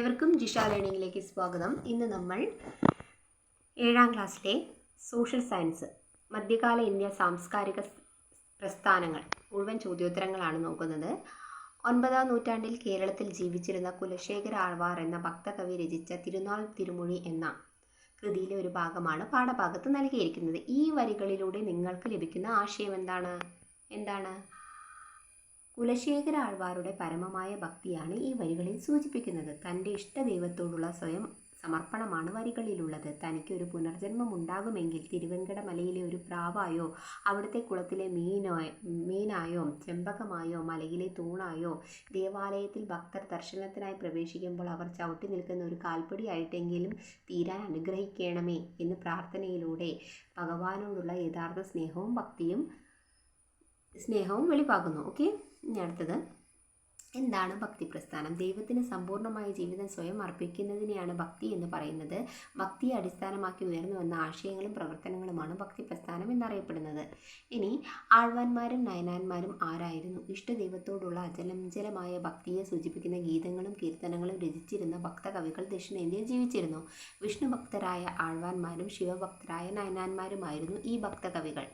ഏവർക്കും ജിഷ ലേണിംഗിലേക്ക് സ്വാഗതം. ഇന്ന് നമ്മൾ ഏഴാം ക്ലാസ്സിലെ സോഷ്യൽ സയൻസ് മധ്യകാല ഇന്ത്യ സാംസ്കാരിക പ്രസ്ഥാനങ്ങൾ മുഴുവൻ ചോദ്യോത്തരങ്ങളാണ് നോക്കുന്നത്. ഒൻപതാം നൂറ്റാണ്ടിൽ കേരളത്തിൽ ജീവിച്ചിരുന്ന കുലശേഖര ആൾവാർ എന്ന ഭക്തകവി രചിച്ച തിരുനാൾ തിരുമൊഴി എന്ന കൃതിയിലെ ഒരു ഭാഗമാണ് പാഠഭാഗത്ത് നൽകിയിരിക്കുന്നത്. ഈ വരികളിലൂടെ നിങ്ങൾക്ക് ലഭിക്കുന്ന ആശയം എന്താണ്? എന്താണ്? കുലശേഖര ആൾവാറുടെ പരമമായ ഭക്തിയാണ് ഈ വരികളിൽ സൂചിപ്പിക്കുന്നത്. തന്റെ ഇഷ്ട ദൈവത്തോടുള്ള സ്വയം സമർപ്പണമാണ് വരികളിലുള്ളത്. തനിക്ക് ഒരു പുനർജന്മം ഉണ്ടാകുമെങ്കിൽ തിരുവെങ്കട മലയിലെ ഒരു പ്രാവായോ അവിടുത്തെ കുളത്തിലെ മീനോ മീനായോ ചെമ്പകമായോ മലയിലെ തൂണായോ ദേവാലയത്തിൽ ഭക്തർ ദർശനത്തിനായി പ്രവേശിക്കുമ്പോൾ അവർ ചവിട്ടി നിൽക്കുന്ന ഒരു കാൽപ്പടിയായിട്ടെങ്കിലും തീരാൻ അനുഗ്രഹിക്കണമേ എന്ന് പ്രാർത്ഥനയിലൂടെ ഭഗവാനോടുള്ള യഥാർത്ഥ സ്നേഹവും ഭക്തിയും സ്നേഹവും വെളിവാകുന്നു ഓക്കെ ഇനി അടുത്തത് എന്താണ് ഭക്തി പ്രസ്ഥാനം? ദൈവത്തിന് സമ്പൂർണമായ ജീവിതം സ്വയം അർപ്പിക്കുന്നതിനെയാണ് ഭക്തി എന്ന് പറയുന്നത്. ഭക്തിയെ അടിസ്ഥാനമാക്കി ഉയർന്നു വന്ന ആശയങ്ങളും പ്രവർത്തനങ്ങളുമാണ് ഭക്തി പ്രസ്ഥാനം എന്നറിയപ്പെടുന്നത്. ഇനി ആഴ്വാന്മാരും നയനാന്മാരും ആരായിരുന്നു? ഇഷ്ടദൈവത്തോടുള്ള അചലഞ്ചലമായ ഭക്തിയെ സൂചിപ്പിക്കുന്ന ഗീതങ്ങളും കീർത്തനങ്ങളും രചിച്ചിരുന്ന ഭക്തകവികൾ ദക്ഷിണേന്ത്യയിൽ ജീവിച്ചിരുന്നു. വിഷ്ണുഭക്തരായ ആഴ്വാന്മാരും ശിവഭക്തരായ നയനാന്മാരുമായിരുന്നു ഈ ഭക്തകവികൾ.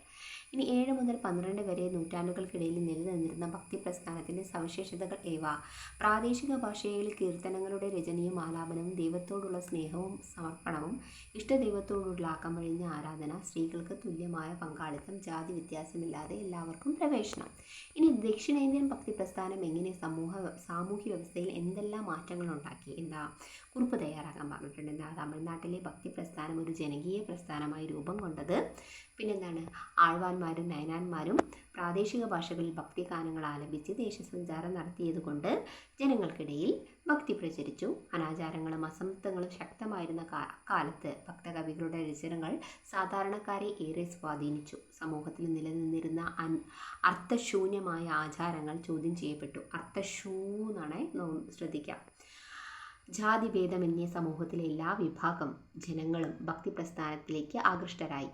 ഇനി ഏഴ് മുതൽ പന്ത്രണ്ട് വരെ നൂറ്റാണ്ടുകൾക്കിടയിൽ നിലനിന്നിരുന്ന ഭക്തി പ്രസ്ഥാനത്തിന്റെ സവിശേഷതകൾ ഏവ? പ്രാദേശിക ഭാഷയിൽ കീർത്തനങ്ങളുടെ രചനയും ആലാപനവും ദൈവത്തോടുള്ള സ്നേഹവും സമർപ്പണവും ഇഷ്ടദൈവത്തോടുള്ള ആക്കമഴിഞ്ഞ ആരാധന സ്ത്രീകൾക്ക് തുല്യമായ പങ്കാളിത്തം ജാതി വ്യത്യാസമില്ലാതെ എല്ലാവർക്കും പ്രവേശനം. ഇനി ദക്ഷിണേന്ത്യൻ ഭക്തി പ്രസ്ഥാനം എങ്ങനെ സമൂഹ സാമൂഹ്യ വ്യവസ്ഥയിൽ എന്തെല്ലാം മാറ്റങ്ങൾ ഉണ്ടാക്കി? എന്താ? കുറിപ്പ് തയ്യാറാക്കാൻ പറഞ്ഞിട്ടുണ്ട്. എന്താ? തമിഴ്നാട്ടിലെ ഭക്തി പ്രസ്ഥാനം ഒരു ജനകീയ പ്രസ്ഥാനമായി രൂപം കൊണ്ടത് പിന്നെന്താണ്? ആഴ്വാന്മാരും നയനാന്മാരും പ്രാദേശിക ഭാഷകളിൽ ഭക്തിഗാനങ്ങൾ ആലപിച്ച് ദേശസഞ്ചാരം നടത്തിയതുകൊണ്ട് ജനങ്ങൾക്കിടയിൽ ഭക്തി പ്രചരിച്ചു. അനാചാരങ്ങളും അസമത്വങ്ങളും ശക്തമായിരുന്ന കാലത്ത് ഭക്തകവികളുടെ രചനകൾ സാധാരണക്കാരെ ഏറെ സ്വാധീനിച്ചു. സമൂഹത്തിൽ നിലനിന്നിരുന്ന അർത്ഥശൂന്യമായ ആചാരങ്ങൾ ചോദ്യം ചെയ്യപ്പെട്ടു. അർത്ഥശൂ എന്നാണ് ശ്രദ്ധിക്കാം. ജാതിഭേദമന്യേ സമൂഹത്തിലെ എല്ലാ വിഭാഗം ജനങ്ങളും ഭക്തി പ്രസ്ഥാനത്തിലേക്ക് ആകൃഷ്ടരായി.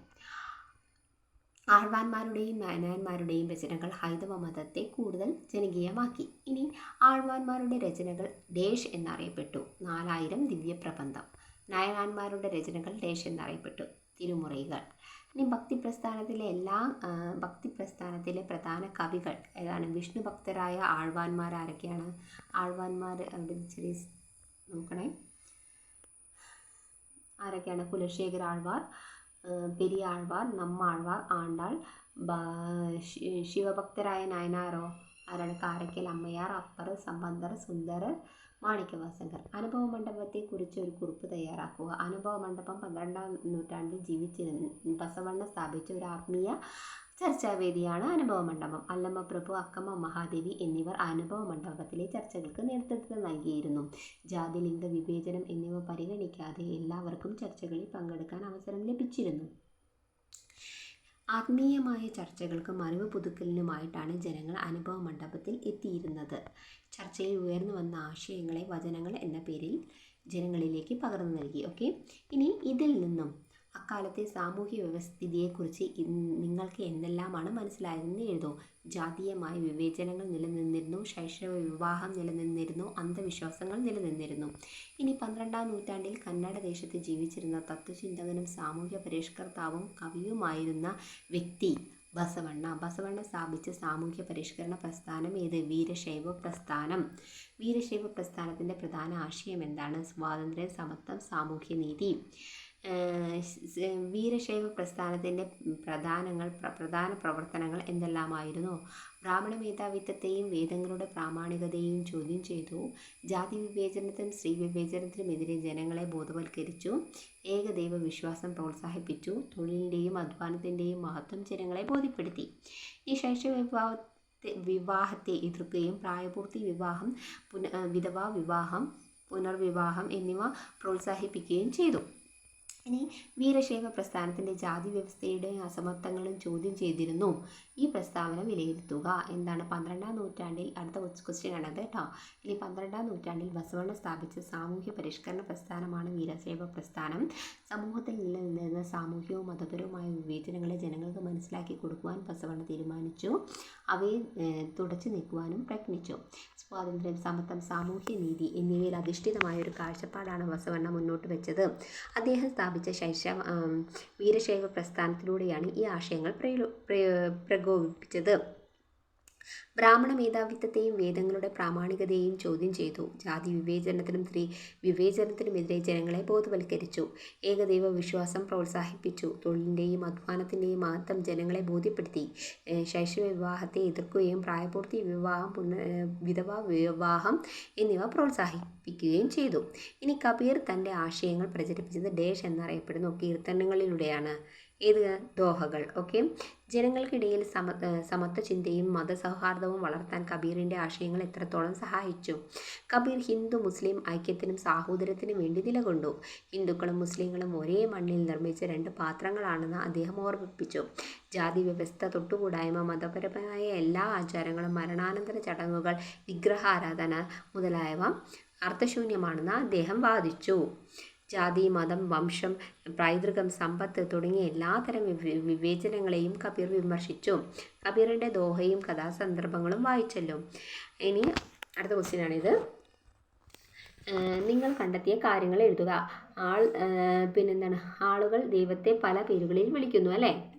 ആഴ്വാന്മാരുടെയും നായനാന്മാരുടെയും രചനകൾ ഹൈന്ദവ മതത്തെ കൂടുതൽ ജനകീയമാക്കി. ഇനി ആഴ്വാന്മാരുടെ രചനകൾ ഡേഷ് എന്നറിയപ്പെട്ടു. നാലായിരം ദിവ്യപ്രബന്ധം. നായനാന്മാരുടെ രചനകൾ ഡേഷ് എന്നറിയപ്പെട്ടു. തിരുമുറികൾ. ഇനി ഭക്തി പ്രസ്ഥാനത്തിലെ എല്ലാ ഭക്തി പ്രസ്ഥാനത്തിലെ പ്രധാന കവികൾ ഏതാണ്? വിഷ്ണു ഭക്തരായ ആഴ്വാന്മാർ ആരൊക്കെയാണ്? ആഴ്വാന്മാർ അവിടെ നോക്കണേ. ആരൊക്കെയാണ്? കുലശേഖര ആഴ്വാർ ഏഹ് പെരിയാഴ്വാർ നമ്മാഴ്വാർ ആണ്ടാൾ ബ- ശി- ശിവഭക്തരായ നയനാരോ ആരാണ് കാരക്കൽ അമ്മയാർ അപ്പർ സംബന്ധർ സുന്ദർ മാണിക്യവാസകർ അനുഭവ മണ്ഡപത്തെക്കുറിച്ച് ഒരു കുറിപ്പ് തയ്യാറാക്കുക. അനുഭവ മണ്ഡപം പന്ത്രണ്ടാം നൂറ്റാണ്ടിൽ ജീവിച്ചിരുന്ന ബസവണ്ണ സ്ഥാപിച്ച ഒരു ആത്മീയ ചർച്ചാവേദിയാണ് അനുഭവ മണ്ഡപം അല്ലമ്മ പ്രഭു അക്കമ്മ മഹാദേവി എന്നിവർ അനുഭവ മണ്ഡപത്തിലെ ചർച്ചകൾക്ക് നേതൃത്വം നൽകിയിരുന്നു. ജാതി ലിംഗ വിവേചനം എന്നിവ പരിഗണിക്കാതെ എല്ലാവർക്കും ചർച്ചകളിൽ പങ്കെടുക്കാൻ അവസരം ലഭിച്ചിരുന്നു. ആത്മീയമായ ചർച്ചകൾക്കും അറിവ് പുതുക്കലിനുമായിട്ടാണ് ജനങ്ങൾ അനുഭവ മണ്ഡപത്തിൽ എത്തിയിരുന്നത്. ചർച്ചയിൽ ഉയർന്നു വന്ന ആശയങ്ങളെ വചനങ്ങൾ എന്ന പേരിൽ ജനങ്ങളിലേക്ക് പകർന്നു നൽകി. ഓക്കെ? ഇനി ഇതിൽ നിന്നും അക്കാലത്തെ സാമൂഹ്യ വ്യവസ്ഥിതിയെക്കുറിച്ച് നിങ്ങൾക്ക് എന്തെല്ലാമാണ് മനസ്സിലായതെന്ന് എഴുതൂ. ജാതീയമായ വിവേചനങ്ങൾ നിലനിന്നിരുന്നു ശൈശവ വിവാഹം നിലനിന്നിരുന്നു അന്ധവിശ്വാസങ്ങൾ നിലനിന്നിരുന്നു. ഇനി പന്ത്രണ്ടാം നൂറ്റാണ്ടിൽ കന്നഡ ദേശത്ത് ജീവിച്ചിരുന്ന തത്വചിന്തകനും സാമൂഹ്യ പരിഷ്കർത്താവും കവിയുമായിരുന്ന വ്യക്തി ബസവണ്ണ. ബസവണ്ണ സ്ഥാപിച്ച സാമൂഹ്യ പരിഷ്കരണ പ്രസ്ഥാനം ഏത്? വീരശൈവ പ്രസ്ഥാനം. വീരശൈവ പ്രസ്ഥാനത്തിന്റെ പ്രധാന ആശയം എന്താണ്? സ്വാതന്ത്ര്യ സമത്വം സാമൂഹ്യനീതി. വീരശൈവ പ്രസ്ഥാനത്തിന്റെ പ്രധാനങ്ങൾ പ്ര- പ്രധാന പ്രവർത്തനങ്ങൾ എന്തെല്ലാമായിരുന്നു? ബ്രാഹ്മണ മേധാവിത്വത്തെയും വേദങ്ങളുടെ പ്രാമാണികതയെയും ചോദ്യം ചെയ്തു. ജാതി വിവേചനത്തിനും സ്ത്രീ വിവേചനത്തിനുമെതിരെ ജനങ്ങളെ ബോധവൽക്കരിച്ചു. ഏകദൈവ വിശ്വാസം പ്രോത്സാഹിപ്പിച്ചു. തൊഴിലിന്റെയും അധ്വാനത്തിന്റെയും മഹത്വം ജനങ്ങളെ ബോധ്യപ്പെടുത്തി. ഈ ശൈശവ വിഭാഗത്തെ വിവാഹത്തെ എതിർക്കുകയും പ്രായപൂർത്തി വിവാഹം പുന വിധവാ വിവാഹം പുനർവിവാഹം എന്നിവ പ്രോത്സാഹിപ്പിക്കുകയും ചെയ്തു. ഇനി വീരശൈവ പ്രസ്ഥാനത്തിന്റെ ജാതി വ്യവസ്ഥയുടെ അസമത്വങ്ങളും ചോദ്യം ചെയ്തിരുന്നു. ഈ പ്രസ്താവന വിലയിരുത്തുക. എന്താണ് പന്ത്രണ്ടാം നൂറ്റാണ്ടിൽ അടുത്ത ക്വസ്റ്റ്യൻ ആണത് കേട്ടോ. ഇനി പന്ത്രണ്ടാം നൂറ്റാണ്ടിൽ ബസവണ്ണ സ്ഥാപിച്ച സാമൂഹ്യ പരിഷ്കരണ പ്രസ്ഥാനമാണ് വീരശൈവ പ്രസ്ഥാനം. സമൂഹത്തിൽ നിലനിന്നിരുന്ന സാമൂഹികവും മതപരവുമായ വിവേചനങ്ങളെ ജനങ്ങൾക്ക് മനസ്സിലാക്കി കൊടുക്കുവാൻ ബസവണ്ണ തീരുമാനിച്ചു. അവയെ തുടച്ചു നീക്കുവാനും പ്രയത്നിച്ചു. സ്വാതന്ത്ര്യം സമത്വം സാമൂഹ്യ നീതി എന്നിവയിൽ അധിഷ്ഠിതമായ ഒരു കാഴ്ചപ്പാടാണ് ബസവണ്ണ മുന്നോട്ട് വെച്ചത്. അദ്ദേഹം സ്ഥാപിച്ച ശൈശവ വീരശൈവ പ്രസ്ഥാനത്തിലൂടെയാണ് ഈ ആശയങ്ങൾ പ്രകോപിപ്പിച്ചത്. ബ്രാഹ്മണ മേധാവിത്വത്തെയും വേദങ്ങളുടെ പ്രാമാണികതയെയും ചോദ്യം ചെയ്തു. ജാതി വിവേചനത്തിനും സ്ത്രീ വിവേചനത്തിനുമെതിരെ ജനങ്ങളെ ബോധവൽക്കരിച്ചു. ഏകദൈവ വിശ്വാസം പ്രോത്സാഹിപ്പിച്ചു. തൊഴിലിന്റെയും അധ്വാനത്തിന്റെയും മഹത്വം ജനങ്ങളെ ബോധ്യപ്പെടുത്തി. ശൈശവ വിവാഹത്തെ എതിർക്കുകയും പ്രായപൂർത്തി വിവാഹം പുന വിധവാ വിവാഹം എന്നിവ പ്രോത്സാഹിപ്പിക്കുകയും ചെയ്തു. ഇനി കബീർ തന്റെ ആശയങ്ങൾ പ്രചരിപ്പിച്ചത് ഡേഷ് എന്നറിയപ്പെടുന്ന. കീർത്തനങ്ങളിലൂടെയാണ്. ഏത് ദോഹകൾ? ഓക്കെ ജനങ്ങൾക്കിടയിൽ സമ സമത്വ ചിന്തയും മതസൗഹാർദ്ദവും വളർത്താൻ കബീറിന്റെ ആശയങ്ങൾ എത്രത്തോളം സഹായിച്ചു? കബീർ ഹിന്ദു മുസ്ലിം ഐക്യത്തിനും സാഹോദര്യത്തിനും വേണ്ടി നിലകൊണ്ടു. ഹിന്ദുക്കളും മുസ്ലിങ്ങളും ഒരേ മണ്ണിൽ നിർമ്മിച്ച രണ്ട് പാത്രങ്ങളാണെന്ന് അദ്ദേഹം ഓർമ്മിപ്പിച്ചു. ജാതി വ്യവസ്ഥ തൊട്ടുകൂടായ്മ മതപരമായ എല്ലാ ആചാരങ്ങളും മരണാനന്തര ചടങ്ങുകൾ വിഗ്രഹാരാധന മുതലായവ അർത്ഥശൂന്യമാണെന്ന് അദ്ദേഹം വാദിച്ചു. ജാതി മതം വംശം പൈതൃകം സമ്പത്ത് തുടങ്ങിയ എല്ലാതരം വിവേ- വിവേചനങ്ങളെയും കബീർ വിമർശിച്ചു. കബീറിന്റെ ദോഹയും കഥാസന്ദർഭങ്ങളും വായിച്ചല്ലോ. ഇനി അടുത്ത ക്വസ്റ്റ്യനാണിത് നിങ്ങൾ കണ്ടെത്തിയ കാര്യങ്ങൾ എഴുതുക. ആൾ പിന്നെന്താണ്? ആളുകൾ ദൈവത്തെ പല പേരുകളിൽ വിളിക്കുന്നു അല്ലേ?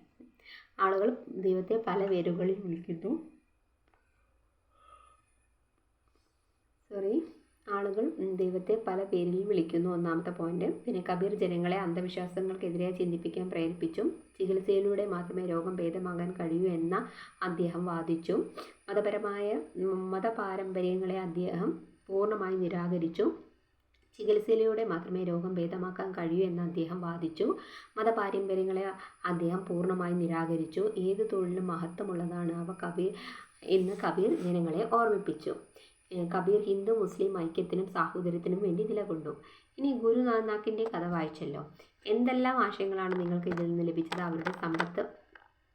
ആളുകൾ ദൈവത്തെ പല പേരുകളിൽ വിളിക്കുന്നു. സോറി ആളുകൾ ദൈവത്തെ പല പേരിൽ വിളിക്കുന്നു. ഒന്നാമത്തെ പോയിന്റ് പിന്നെ കബീർ ജനങ്ങളെ അന്ധവിശ്വാസങ്ങൾക്കെതിരെ ചിന്തിപ്പിക്കാൻ പ്രേരിപ്പിച്ചു ചികിത്സയിലൂടെ മാത്രമേ രോഗം ഭേദമാകാൻ കഴിയൂ എന്ന അദ്ദേഹം വാദിച്ചു. മതപരമായ മതപാരമ്പര്യങ്ങളെ അദ്ദേഹം പൂർണമായി നിരാകരിച്ചു. ചികിത്സയിലൂടെ മാത്രമേ രോഗം ഭേദമാക്കാൻ കഴിയൂ എന്ന് അദ്ദേഹം വാദിച്ചു. മതപാരമ്പര്യങ്ങളെ അദ്ദേഹം പൂർണമായി നിരാകരിച്ചു. ഏത് തൊഴിലും മഹത്വമുള്ളതാണ് അവ കബീർ എന്ന് കബീർ ജനങ്ങളെ ഓർമ്മിപ്പിച്ചു. കബീർ ഹിന്ദു മുസ്ലിം ഐക്യത്തിനും സാഹോദര്യത്തിനും വേണ്ടി നിലകൊണ്ടു. ഇനി ഗുരു നാനാക്കിന്റെ കഥ വായിച്ചല്ലോ. എന്തെല്ലാം ആശയങ്ങളാണ് നിങ്ങൾക്ക് ഇതിൽ നിന്ന് ലഭിച്ചത്? അവരുടെ സമ്പത്ത്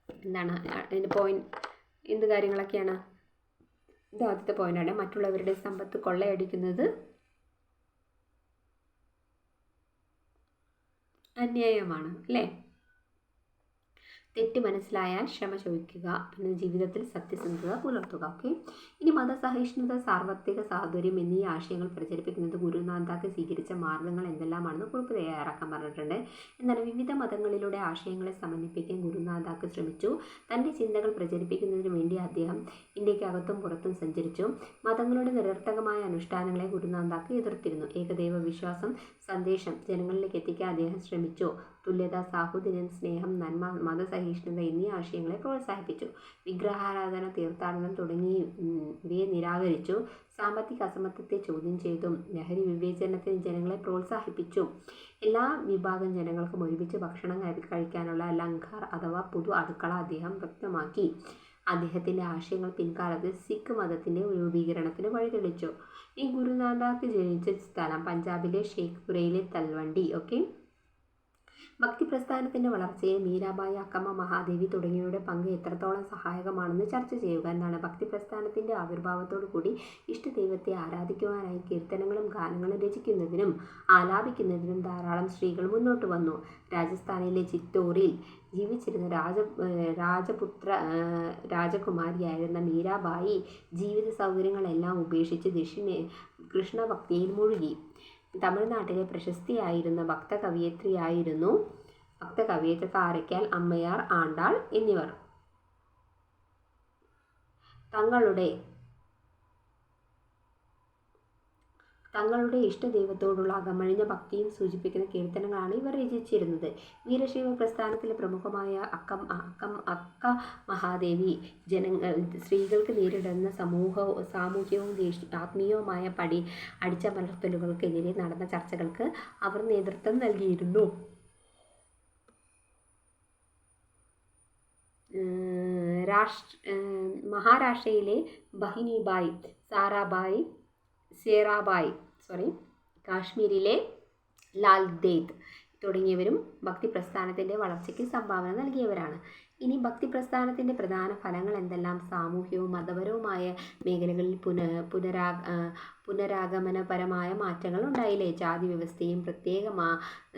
എന്താണ്? അതിന്റെ പോയിന്റ് എന്ത് കാര്യങ്ങളൊക്കെയാണ്? ഇത് ആദ്യത്തെ പോയിന്റാണ് മറ്റുള്ളവരുടെ സമ്പത്ത് കൊള്ളയടിക്കുന്നത് അന്യായമാണ് അല്ലേ? തെറ്റ് മനസ്സിലായാൽ ക്ഷമ ചോദിക്കുക പിന്നെ ജീവിതത്തിൽ സത്യസന്ധത പുലർത്തുക ഓക്കെ ഇനി മതസഹിഷ്ണുത സാർവത്രിക സാഹോദര്യം എന്നീ ആശയങ്ങൾ പ്രചരിപ്പിക്കുന്നത് ഗുരുനാഥാക്ക് സ്വീകരിച്ച മാർഗങ്ങൾ എന്തെല്ലാമാണെന്ന് കുറിപ്പ് തയ്യാറാക്കാൻ പറഞ്ഞിട്ടുണ്ട്. എന്നാൽ വിവിധ മതങ്ങളിലൂടെ ആശയങ്ങളെ സമന്വയിപ്പിക്കാൻ ഗുരുനാഥാക്ക് ശ്രമിച്ചു. തന്റെ ചിന്തകൾ പ്രചരിപ്പിക്കുന്നതിന് വേണ്ടി അദ്ദേഹം ഇന്ത്യക്കകത്തും പുറത്തും സഞ്ചരിച്ചു. മതങ്ങളുടെ നിരർത്ഥകമായ അനുഷ്ഠാനങ്ങളെ ഗുരുനാഥാക്ക് എതിർത്തിരുന്നു. ഏകദൈവ വിശ്വാസം സന്ദേശം ജനങ്ങളിലേക്ക് എത്തിക്കാൻ അദ്ദേഹം ശ്രമിച്ചു. തുല്യത സാഹോദര്യം സ്നേഹം നന്മ മതസഹിഷ്ണുത എന്നീ ആശയങ്ങളെ പ്രോത്സാഹിപ്പിച്ചു. വിഗ്രഹാരാധന തീർത്ഥാടനം തുടങ്ങി ഉം, ഇവയെ നിരാകരിച്ചു. സാമ്പത്തിക അസമത്വത്തെ ചോദ്യം ചെയ്തും ലഹരി വിവേചനത്തിന് ജനങ്ങളെ പ്രോത്സാഹിപ്പിച്ചു. എല്ലാ വിഭാഗം ജനങ്ങൾക്കും ഒരുമിച്ച് ഭക്ഷണം കഴിക്കാനുള്ള ലംഘർ അഥവാ പുതു അടുക്കള അദ്ദേഹം വ്യക്തമാക്കി. അദ്ദേഹത്തിന്റെ ആശയങ്ങൾ പിൻകാലത്ത് സിഖ് മതത്തിന്റെ രൂപീകരണത്തിന് വഴിതെളിച്ചു. ഈ ഗുരുനാഥാക്ക് ജനിച്ച സ്ഥലം പഞ്ചാബിലെ ഷേഖ്പുരയിലെ തൽവണ്ടി ഓക്കെ ഭക്തി പ്രസ്ഥാനത്തിന്റെ വളർച്ചയിൽ മീരാബായി അക്കമ്മ മഹാദേവി തുടങ്ങിയവരുടെ പങ്ക് എത്രത്തോളം സഹായകമാണെന്ന് ചർച്ച ചെയ്യുക എന്നാണ് ഭക്തി പ്രസ്ഥാനത്തിന്റെ ആവിർഭാവത്തോടു കൂടി ഇഷ്ടദൈവത്തെ ആരാധിക്കുവാനായി കീർത്തനങ്ങളും ഗാനങ്ങളും രചിക്കുന്നതിനും ആലാപിക്കുന്നതിനും ധാരാളം സ്ത്രീകൾ മുന്നോട്ട് വന്നു. രാജസ്ഥാനിലെ ചിത്തോറിൽ ജീവിച്ചിരുന്ന രാജ രാജപുത്ര രാജകുമാരിയായിരുന്ന മീരാബായി ജീവിത സൗകര്യങ്ങളെല്ലാം ഉപേക്ഷിച്ച് ദക്ഷിണ കൃഷ്ണഭക്തിയിൽ മുഴുകി. തമിഴ്നാട്ടിലെ പ്രശസ്തിയായിരുന്ന ഭക്ത കവയിത്രിയായിരുന്നു ഭക്ത കവയിത്രി കാരയ്ക്കാൽ അമ്മയാർ ആണ്ടാൾ എന്നിവർ. തങ്ങളുടെ തങ്ങളുടെ ഇഷ്ടദൈവത്തോടുള്ള അകമഴിഞ്ഞ ഭക്തിയും സൂചിപ്പിക്കുന്ന കീർത്തനങ്ങളാണ് ഇവർ രചിച്ചിരുന്നത്. വീരശൈവ പ്രസ്ഥാനത്തിലെ പ്രമുഖമായ അക്കം അക്കം അക്ക മഹാദേവി ജനങ്ങൾ സ്ത്രീകൾക്ക് നേരിടുന്ന സമൂഹ സാമൂഹ്യവും ആത്മീയവുമായ പടി അടിച്ചമർത്തലുകൾക്കെതിരെ നടന്ന ചർച്ചകൾക്ക് അവർ നേതൃത്വം നൽകിയിരുന്നു. രാഷ്ട്ര മഹാരാഷ്ട്രയിലെ ബഹിനിബായ് സാറാബായി സേറാബായി സോറി കാശ്മീരിലെ ലാൽ ദേദ് തുടങ്ങിയവരും ഭക്തി പ്രസ്ഥാനത്തിന്റെ വളർച്ചയ്ക്ക് സംഭാവന നൽകിയവരാണ്. ഇനി ഭക്തി പ്രസ്ഥാനത്തിന്റെ പ്രധാന ഫലങ്ങൾ എന്തെല്ലാം? സാമൂഹ്യവും മതപരവുമായ മേഖലകളിൽ പുന പുനരാ പുനരാഗമനപരമായ മാറ്റങ്ങൾ ഉണ്ടായില്ലേ? ജാതി വ്യവസ്ഥയും പ്രത്യേക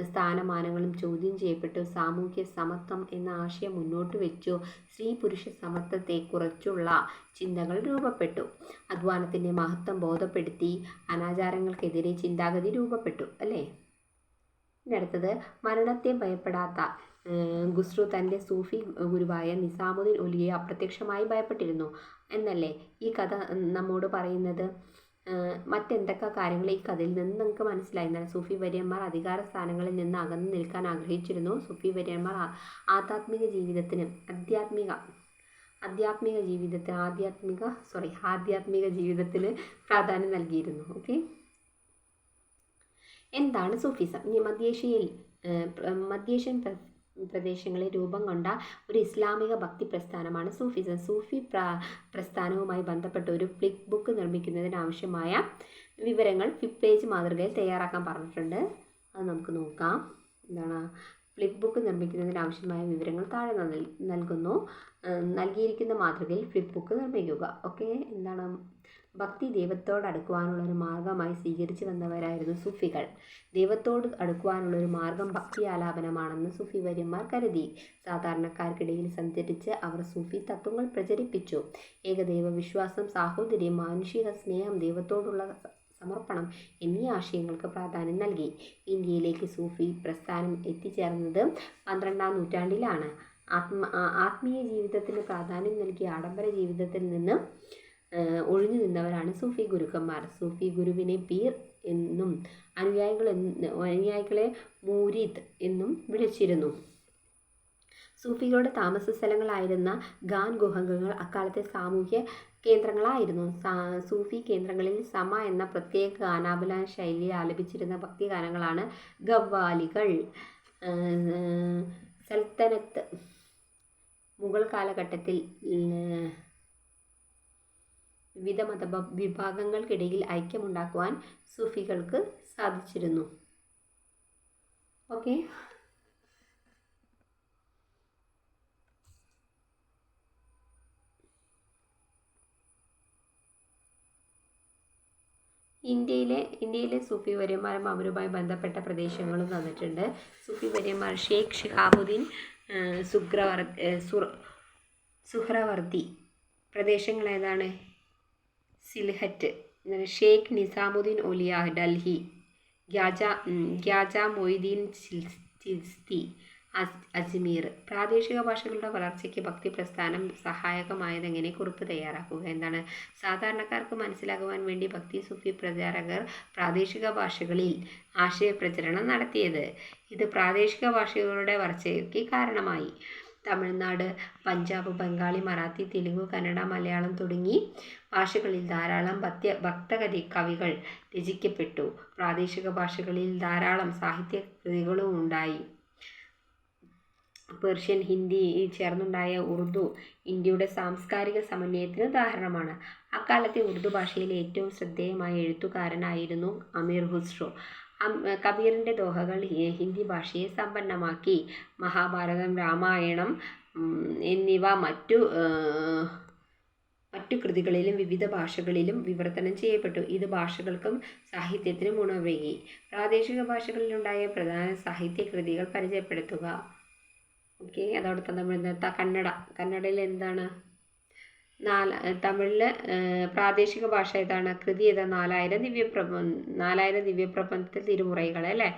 സ്ഥാനമാനങ്ങളും ചോദ്യം ചെയ്യപ്പെട്ടു. സാമൂഹ്യ സമത്വം എന്ന ആശയം മുന്നോട്ട് വെച്ചു. സ്ത്രീ പുരുഷ സമത്വത്തെ സമത്വത്തെക്കുറിച്ചുള്ള ചിന്തകൾ രൂപപ്പെട്ടു. അധ്വാനത്തിന്റെ മഹത്വം ബോധപ്പെടുത്തി അനാചാരങ്ങൾക്കെതിരെ ചിന്താഗതി രൂപപ്പെട്ടു. അല്ലേ? ഇനി അടുത്തത് മരണത്തെ ഭയപ്പെടാത്ത ഖുസ്രു തന്റെ സൂഫി ഗുരുവായ നിസാമുദ്ദീൻ ഒലിയെ അപ്രത്യക്ഷമായി ഭയപ്പെട്ടിരുന്നു. എന്നല്ലേ? ഈ കഥ നമ്മോട് പറയുന്നത് മറ്റെന്തൊക്കെ കാര്യങ്ങൾ ഈ കഥയിൽ നിന്ന് നമുക്ക് മനസ്സിലായി? എന്നാൽ സൂഫി വര്യന്മാർ അധികാര സ്ഥാനങ്ങളിൽ നിന്ന് അകന്നു നിൽക്കാൻ ആഗ്രഹിച്ചിരുന്നു. സൂഫി വര്യന്മാർ ആധ്യാത്മിക ജീവിതത്തിന് അധ്യാത്മിക ആധ്യാത്മിക ജീവിതത്തിന് ആധ്യാത്മിക സോറി ആധ്യാത്മിക ജീവിതത്തിന് പ്രാധാന്യം നൽകിയിരുന്നു. ഓക്കെ എന്താണ് സൂഫിസം? ഇനി മധ്യേഷ്യയിൽ മധ്യേഷ്യൻ പ്രദേശങ്ങളിൽ രൂപം കൊണ്ട ഒരു ഇസ്ലാമിക ഭക്തി പ്രസ്ഥാനമാണ് സൂഫിസം സൂഫി പ്ര പ്രസ്ഥാനവുമായി ബന്ധപ്പെട്ട ഒരു ഫ്ലിപ്പ് ബുക്ക് നിർമ്മിക്കുന്നതിനാവശ്യമായ വിവരങ്ങൾ ഫിപ്പ് പേജ് മാതൃകയിൽ തയ്യാറാക്കാൻ പറഞ്ഞിട്ടുണ്ട്. അത് നമുക്ക് നോക്കാം. എന്താണ്? ഫ്ലിപ്പ് ബുക്ക് നിർമ്മിക്കുന്നതിനാവശ്യമായ വിവരങ്ങൾ താഴെ നൽകുന്നു. നൽകിയിരിക്കുന്ന മാതൃകയിൽ ഫ്ലിപ്പ് ബുക്ക് നിർമ്മിക്കുക. ഓക്കെ എന്താണ്? ഭക്തി ദൈവത്തോട് അടുക്കുവാനുള്ള ഒരു മാർഗമായി സ്വീകരിച്ചു വന്നവരായിരുന്നു സൂഫികൾ. ദൈവത്തോട് അടുക്കുവാനുള്ള ഒരു മാർഗം ഭക്തി ആലാപനമാണെന്ന് സൂഫി വര്യന്മാർ കരുതി. സാധാരണക്കാർക്കിടയിൽ സഞ്ചരിച്ച് അവർ സൂഫി തത്വങ്ങൾ പ്രചരിപ്പിച്ചു. ഏകദൈവ വിശ്വാസം സാഹോദര്യം മാനുഷിക സ്നേഹം ദൈവത്തോടുള്ള സമർപ്പണം എന്നീ ആശയങ്ങൾക്ക് പ്രാധാന്യം നൽകി. ഇന്ത്യയിലേക്ക് സൂഫി പ്രസ്ഥാനം എത്തിച്ചേർന്നത് പന്ത്രണ്ടാം നൂറ്റാണ്ടിലാണ്. ആത്മ ആത്മീയ ജീവിതത്തിന് പ്രാധാന്യം നൽകിയ ആഡംബര ജീവിതത്തിൽ നിന്ന് ഒഴിഞ്ഞു നിന്നവരാണ് സൂഫി ഗുരുക്കന്മാർ. സൂഫി ഗുരുവിനെ പീർ എന്നും അനുയായികൾ അനുയായികളെ മൂരീദ് എന്നും വിളിച്ചിരുന്നു. സൂഫികളുടെ താമസ സ്ഥലങ്ങളായിരുന്ന ഗാൻ ഗുഹകൾ അക്കാലത്തെ സാമൂഹ്യ കേന്ദ്രങ്ങളായിരുന്നു. സൂഫി കേന്ദ്രങ്ങളിൽ സമ എന്ന പ്രത്യേക ഗാനാപല ശൈലി ആലപിച്ചിരുന്ന ഭക്തിഗാനങ്ങളാണ് ഗവ്വാലികൾ. സൽത്തനത്ത് മുഗൾ കാലഘട്ടത്തിൽ വിവിധ മത വിഭാഗങ്ങൾക്കിടയിൽ ഐക്യമുണ്ടാക്കുവാൻ സൂഫികൾക്ക് സാധിച്ചിരുന്നു. ഓക്കെ. ഇന്ത്യയിലെ ഇന്ത്യയിലെ സൂഫി വര്യന്മാരും അവരുമായി ബന്ധപ്പെട്ട പ്രദേശങ്ങളും തന്നിട്ടുണ്ട്. സൂഫി വര്യന്മാർ ഷെയ്ഖ് ഷിഹാബുദ്ദീൻ സുഗ്രവർ സുഹ്രവർത്തി പ്രദേശങ്ങൾ ഏതാണ് സിൽഹറ്റ് ഷെയ്ഖ് നിസാമുദ്ദീൻ ഒലിയ ഡൽഹി ഗ്യാജ ഗ്യാജ മൊയ്തീൻ ചിസ്തി അജ്മീർ. പ്രാദേശിക ഭാഷകളുടെ വളർച്ചയ്ക്ക് ഭക്തി പ്രസ്ഥാനം സഹായകമായതെങ്ങനെ? കുറിപ്പ് തയ്യാറാക്കുക. എന്താണ്? സാധാരണക്കാർക്ക് മനസ്സിലാകുവാൻ വേണ്ടി ഭക്തി സുഫി പ്രചാരകർ പ്രാദേശിക ഭാഷകളിൽ ആശയപ്രചരണം നടത്തിയത്. ഇത് പ്രാദേശിക ഭാഷകളുടെ വളർച്ചയ്ക്ക് കാരണമായി. തമിഴ്നാട് പഞ്ചാബ് ബംഗാളി മറാത്തി തെലുങ്ക് കന്നഡ മലയാളം തുടങ്ങി ഭാഷകളിൽ ധാരാളം ഭക്ത ഭക്തകഥ കവികൾ രചിക്കപ്പെട്ടു. പ്രാദേശിക ഭാഷകളിൽ ധാരാളം സാഹിത്യ കൃതികളും ഉണ്ടായി. പേർഷ്യൻ ഹിന്ദി ചേർന്നുണ്ടായ ഉറുദു ഇന്ത്യയുടെ സാംസ്കാരിക സമന്വയത്തിന് ഉദാഹരണമാണ്. അക്കാലത്തെ ഉറുദു ഭാഷയിലെ ഏറ്റവും ശ്രദ്ധേയമായ എഴുത്തുകാരനായിരുന്നു അമീർ ഖുസ്രു. കബീറിന്റെ ദോഹകൾ ഹിന്ദി ഭാഷയെ സമ്പന്നമാക്കി. മഹാഭാരതം രാമായണം എന്നിവ മറ്റു മറ്റു കൃതികളിലും വിവിധ ഭാഷകളിലും വിവർത്തനം ചെയ്യപ്പെട്ടു. ഇത് ഭാഷകൾക്കും സാഹിത്യത്തിനും ഉണർവേകി പ്രാദേശിക ഭാഷകളിലുണ്ടായ പ്രധാന സാഹിത്യ കൃതികൾ പരിചയപ്പെടുത്തുക. ഓക്കെ അതോടൊപ്പം നമ്മൾ എന്താ കന്നഡ കന്നഡയിൽ എന്താണ്? നാല തമിഴിൽ പ്രാദേശിക ഭാഷ ഏതാണ് കൃതി ഏതാ? നാലായിരം ദിവ്യപ്രബ നാലായിരം ദിവ്യപ്രബന്ധത്തിൽ തിരുമുറൈകൾ അല്ലേ?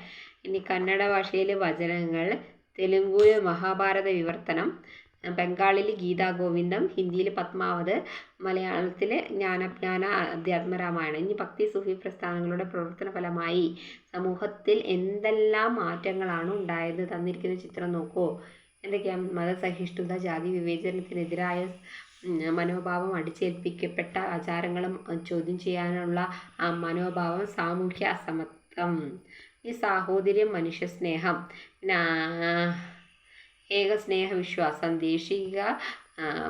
ഇനി കന്നഡ ഭാഷയിലെ വചനങ്ങൾ തെലുങ്കുവിൽ മഹാഭാരത വിവർത്തനം ബംഗാളിൽ ഗീതാഗോവിന്ദം ഹിന്ദിയിൽ പത്മാവത് മലയാളത്തിൽ ജ്ഞാനജ്ഞാന അധ്യാത്മരാമായണം ഇനി ഭക്തി സൂഫി പ്രസ്ഥാനങ്ങളുടെ പ്രവർത്തന ഫലമായി സമൂഹത്തിൽ എന്തെല്ലാം മാറ്റങ്ങളാണ് ഉണ്ടായത് തന്നിരിക്കുന്ന ചിത്രം നോക്കൂ. എന്തൊക്കെയാണ് മതസഹിഷ്ണുത ജാതി വിവേചനത്തിനെതിരായ മനോഭാവം അടിച്ചേൽപ്പിക്കപ്പെട്ട ആചാരങ്ങളും ചോദ്യം ചെയ്യാനുള്ള മനോഭാവം സാമൂഹ്യ അസമത്വം ഈ സാഹോദര്യം മനുഷ്യസ്നേഹം പിന്നെ ഏകസ്നേഹവിശ്വാസം ദേശീയ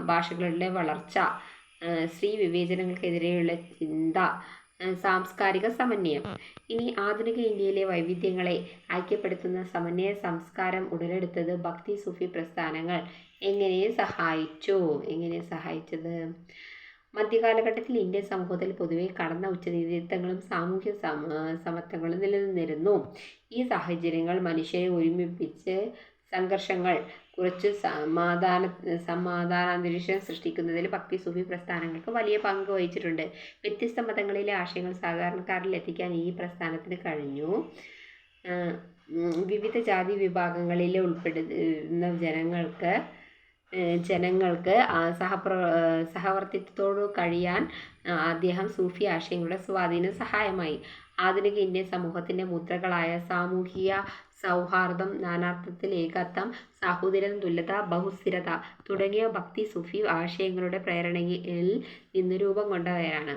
ഭാഷകളുടെ വളർച്ച സ്ത്രീ വിവേചനങ്ങൾക്കെതിരെയുള്ള ചിന്ത സാംസ്കാരിക സമന്വയം. ഇനി ആധുനിക ഇന്ത്യയിലെ വൈവിധ്യങ്ങളെ ഐക്യപ്പെടുത്തുന്ന സമന്വയ സംസ്കാരം ഉടലെടുത്തത് ഭക്തി സൂഫി പ്രസ്ഥാനങ്ങൾ എങ്ങനെ സഹായിച്ചു? എങ്ങനെ സഹായിച്ചത്? മധ്യകാലഘട്ടത്തിൽ ഇന്ത്യൻ സമൂഹത്തിൽ പൊതുവെ കടന്ന ഉച്ചനീതിത്വങ്ങളും സാമൂഹ്യ സമ സമത്വങ്ങളും നിലനിന്നിരുന്നു. ഈ സാഹചര്യങ്ങൾ മനുഷ്യരെ ഒരുമിപ്പിച്ച് സംഘർഷങ്ങൾ കുറച്ച് സമാധാന സമാധാനാന്തരീക്ഷം സൃഷ്ടിക്കുന്നതിൽ ഭക്തി സൂഫി പ്രസ്ഥാനങ്ങൾക്ക് വലിയ പങ്ക് വഹിച്ചിട്ടുണ്ട്. വ്യത്യസ്ത മതങ്ങളിലെ ആശയങ്ങൾ സാധാരണക്കാരിൽ എത്തിക്കാൻ ഈ പ്രസ്ഥാനത്തിന് കഴിഞ്ഞു. വിവിധ ജാതി വിഭാഗങ്ങളിൽ ഉൾപ്പെടുന്ന ജനങ്ങൾക്ക് ജനങ്ങൾക്ക് സഹപ്ര സഹവർത്തിത്വത്തോട് കഴിയാൻ അദ്ദേഹം സൂഫി ആശയങ്ങളുടെ സ്വാധീനം സഹായമായി. ആധുനിക ഇന്ത്യൻ സമൂഹത്തിന്റെ മുദ്രകളായ സാമൂഹിക സൗഹാർദ്ദം നാനാർത്ഥത്തിൽ ഏകത്വം സാഹോദര്യം തുല്യത ബഹുസ്ഥിരത തുടങ്ങിയ ഭക്തി സുഫി ആശയങ്ങളുടെ പ്രേരണയിൽ നിന്ന് രൂപം കൊണ്ടവയാണ്.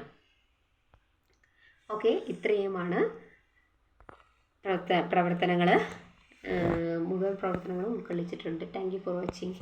ഓക്കെ ഇത്രയുമാണ് പ്രവർത്ത പ്രവർത്തനങ്ങൾ മുഴുവൻ പ്രവർത്തനങ്ങളും ഉൾക്കൊള്ളിച്ചിട്ടുണ്ട്. Thank you for watching